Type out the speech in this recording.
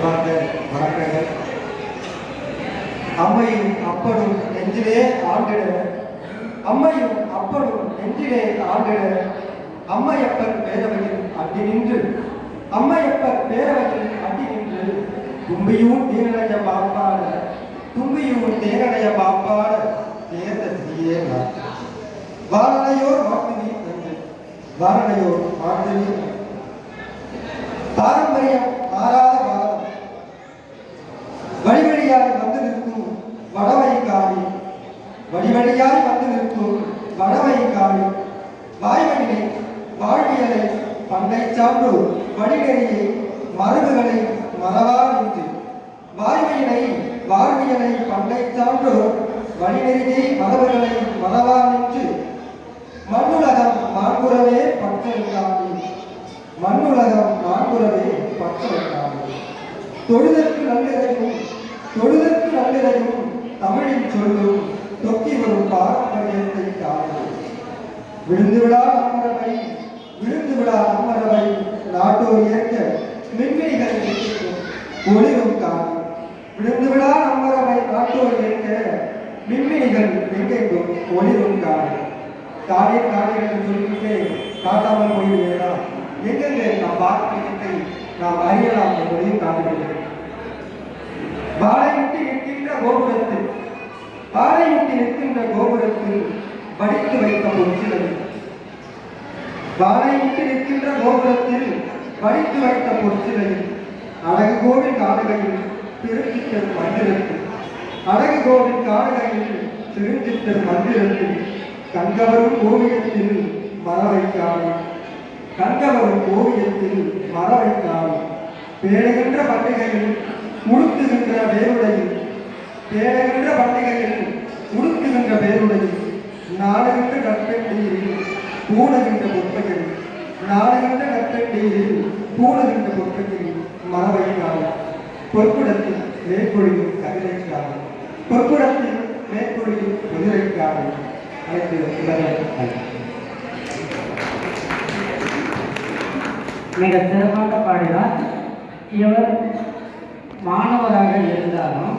அன்பார்ந்த வணக்கங்கள் அம்மையும் அப்பனும் நெஞ்சிலே ஆண்டிட. அம்மையும் அப்பனும் நெஞ்சிலே ஆண்டிட. அம்மையப்பர் பேரவையில் அடி நின்று. அம்மையப்பர் பேரவையில் அடி நின்று. தும்பியும் தீரடைய பாப்பாட. தும்பியும் தேரடைய பாப்பாட. தேர்ந்த தீயே நான் வாரணையோர் மாட்டுவி என்று வாரணையோர் மாட்டுவி பாரம்பரியம் மாறாத வழிவழியாய் வந்து நிற்கும் வடவை காளி வழிவழியாய் வந்து நிற்கும் வடவை காளி வாய்மொழியை வாழ்வியலை பண்டை சான்று வழிநெறியை மரபுகளை மறவா நின்று. வாய்மையினை வாழ்வியலை பண்டை சான்று வழிநெறியை மரபுகளை மறவா நின்று. மண்ணுலகம் மாண்புறவே பற்றவில்லாமே மண்ணுலகம் மாண்புறவே பற்றவில்லாமே தொழுதற்கு நல்லதையும் தொழுதற்கு நல்லதையும் தமிழில் சொல்லும் தொக்கி வரும் பாரம்பரியத்தை காணும் விழுந்து விழா அமரவை விழுந்து விழா அமரவை நாட்டோர் ஏற்க மின்மினிகள் எங்கெங்கும் ஒளிரும் காணும் விழுந்து விழா அமரவை நாட்டோர் ஏற்க மின்மினிகள் எங்கெங்கும் ஒளிரும் காணும் தானே காடே என்று சொல்லிவிட்டு காட்டாமல் போய்விடா எங்கெங்கே நாம் பார்க்கிறதை நாம் அறியலாம் என்பதையும் காட்டுகிறேன் வாழைமுட்டி நிற்கின்ற கோபுரத்தில் வாழைமுட்டி நிற்கின்ற கோபுரத்தில் படித்து வைத்த பொற்சிலை வாழைமுட்டி நிற்கின்ற கோபுரத்தில் படித்து வைத்த பொற்சிலை அழகு கோவில் காடுகையில் திருச்சித்தர் மந்திரத்தில் அழகு கோவில் காடுகையில் திருச்சித்தர் மந்திரத்தில் கண்கவரும் ஓவியத்தில் மரவை காணும் கண்கவரும் ஓவியத்தில் மரவை காணும் பேணுகின்ற பண்டிகையில் உடுத்துகின்ற வேருடையும் தேடுகின்ற பண்டிகையில் உடுத்துகின்ற வேருடையும் நாடுகின்ற கற்பெட்டியில் கூடுகின்ற பொற்பையில் நாடுகின்ற கற்பெட்டியில் கூடுகின்ற பொற்பையில் மரவை காணும் பொற்குடத்தில் மேற்கொழியும் கவிதைக்காக காணும் பொற்குடத்தில் மேற்கொழியும் குதிரைக்காக அனைத்து இவர்கள் மிக சிறப்பாக பாடினார் இவர். மாணவராக இருந்தாலும்